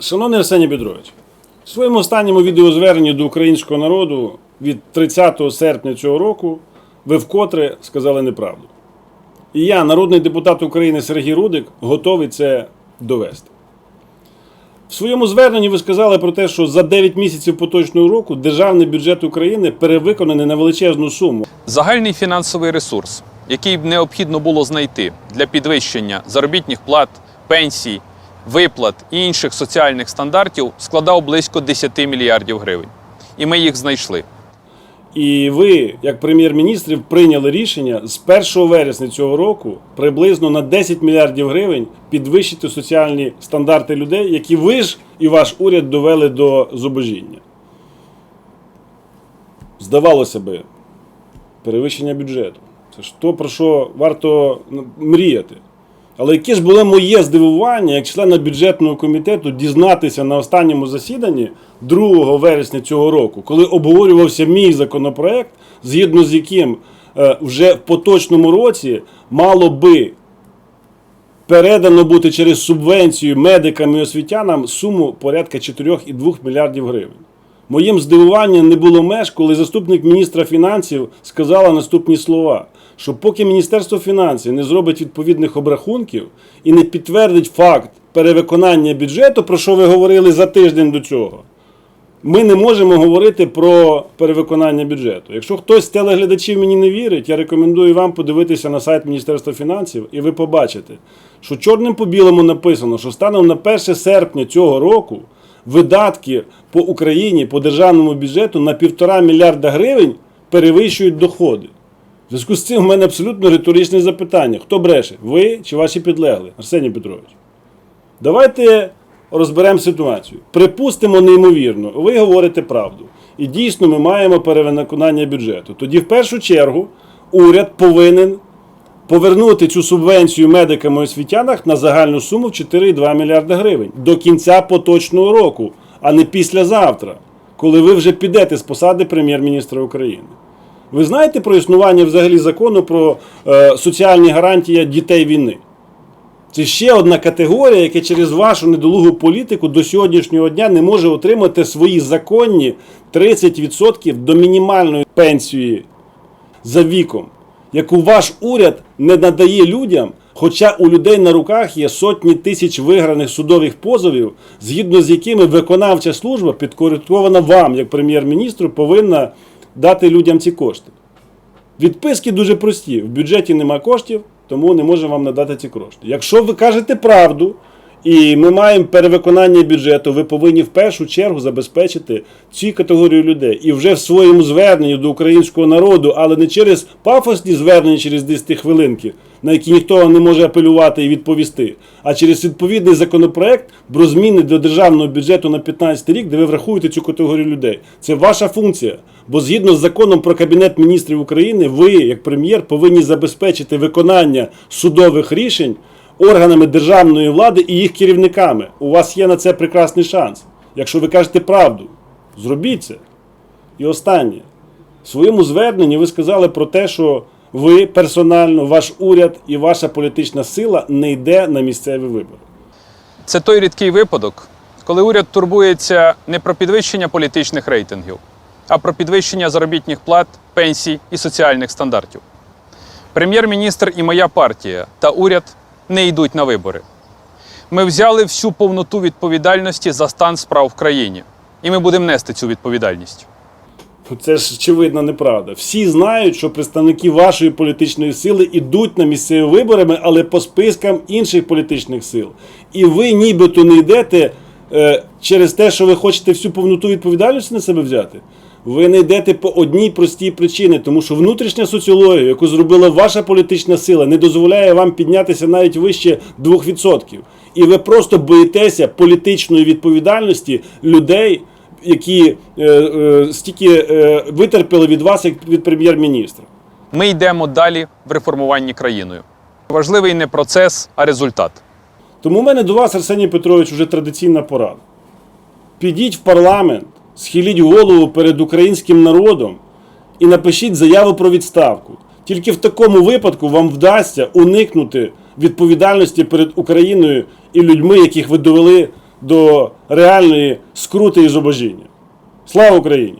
Шановний Арсеній Петрович, в своєму останньому відеозверненні до українського народу від 30 серпня цього року ви вкотре сказали неправду. І я, народний депутат України Сергій Рудик, готовий це довести. В своєму зверненні ви сказали про те, що за 9 місяців поточного року державний бюджет України перевиконаний на величезну суму. Загальний фінансовий ресурс, який б необхідно було знайти для підвищення заробітних плат, пенсій, виплат і інших соціальних стандартів, складав близько 10 мільярдів гривень. І ми їх знайшли. І ви, як прем'єр-міністрів, прийняли рішення з 1 вересня цього року приблизно на 10 мільярдів гривень підвищити соціальні стандарти людей, які ви ж і ваш уряд довели до зубожіння. Здавалося би, перевищення бюджету. Це ж то, про що варто мріяти. Але яке ж було моє здивування, як члена бюджетного комітету, дізнатися на останньому засіданні 2 вересня цього року, коли обговорювався мій законопроект, згідно з яким е, вже в поточному році мало би передано бути через субвенцію медикам і освітянам суму порядка 4,2 мільярдів гривень. Моїм здивуванням не було меж, коли заступник міністра фінансів сказала наступні слова: що поки Міністерство фінансів не зробить відповідних обрахунків і не підтвердить факт перевиконання бюджету, про що ви говорили за тиждень до цього, ми не можемо говорити про перевиконання бюджету. Якщо хтось з телеглядачів мені не вірить, я рекомендую вам подивитися на сайт Міністерства фінансів, і ви побачите, що чорним по білому написано, що станом на 1 серпня цього року видатки по Україні по державному бюджету на півтора мільярда гривень перевищують доходи. Зв'язку з цим в мене абсолютно риторичне запитання: хто бреше? Ви чи ваші підлегли? Арсеній Петрович? Давайте розберемо ситуацію. Припустимо неймовірно, ви говорите правду. І дійсно ми маємо перевиконання бюджету. Тоді, в першу чергу, уряд повинен повернути цю субвенцію медикам і освітянах на загальну суму в 4,2 мільярда гривень до кінця поточного року, а не післязавтра, коли ви вже підете з посади прем'єр-міністра України. Ви знаєте про існування взагалі закону про е, соціальні гарантії дітей війни? Це ще одна категорія, яка через вашу недолугу політику до сьогоднішнього дня не може отримати свої законні 30% до мінімальної пенсії за віком, яку ваш уряд не надає людям, хоча у людей на руках є сотні тисяч виграних судових позовів, згідно з якими виконавча служба, підкоректована вам, як прем'єр-міністру, повинна дати людям ці кошти. Відписки дуже прості. В бюджеті нема коштів, тому не можемо вам надати ці кошти. Якщо ви кажете правду, і ми маємо перевиконання бюджету, ви повинні в першу чергу забезпечити цю категорію людей. І вже в своєму зверненні до українського народу, але не через пафосні звернення через 10 хвилинки, на які ніхто не може апелювати і відповісти, а через відповідний законопроект про зміни до державного бюджету на 15 рік, де ви врахуєте цю категорію людей. Це ваша функція. Бо згідно з законом про Кабінет міністрів України, ви, як прем'єр, повинні забезпечити виконання судових рішень органами державної влади і їх керівниками. У вас є на це прекрасний шанс. Якщо ви кажете правду, зробіть це. І останнє. В своєму зверненні ви сказали про те, що ви персонально, ваш уряд і ваша політична сила не йде на місцеві вибори. Це той рідкий випадок, коли уряд турбується не про підвищення політичних рейтингів, а про підвищення заробітних плат, пенсій і соціальних стандартів. Прем'єр-міністр і моя партія та уряд не йдуть на вибори. Ми взяли всю повноту відповідальності за стан справ в країні, і ми будемо нести цю відповідальність. Це ж очевидно неправда. Всі знають, що представники вашої політичної сили йдуть на місцеві виборами, але по спискам інших політичних сил. І ви нібито не йдете е, через те, що ви хочете всю повноту відповідальності на себе взяти. Ви не йдете по одній простій причині, тому що внутрішня соціологія, яку зробила ваша політична сила, не дозволяє вам піднятися навіть вище 2%. І ви просто боїтеся політичної відповідальності людей, які е, е, стільки е, витерпіли від вас як від прем'єр-міністра. Ми йдемо далі в реформуванні країною. Важливий не процес, а результат. Тому в мене до вас, Арсеній Петрович, вже традиційна порада. Підіть в парламент, схиліть голову перед українським народом і напишіть заяву про відставку. Тільки в такому випадку вам вдасться уникнути відповідальності перед Україною і людьми, яких ви довели до реальної скрути і зубожіння. Слава Україні!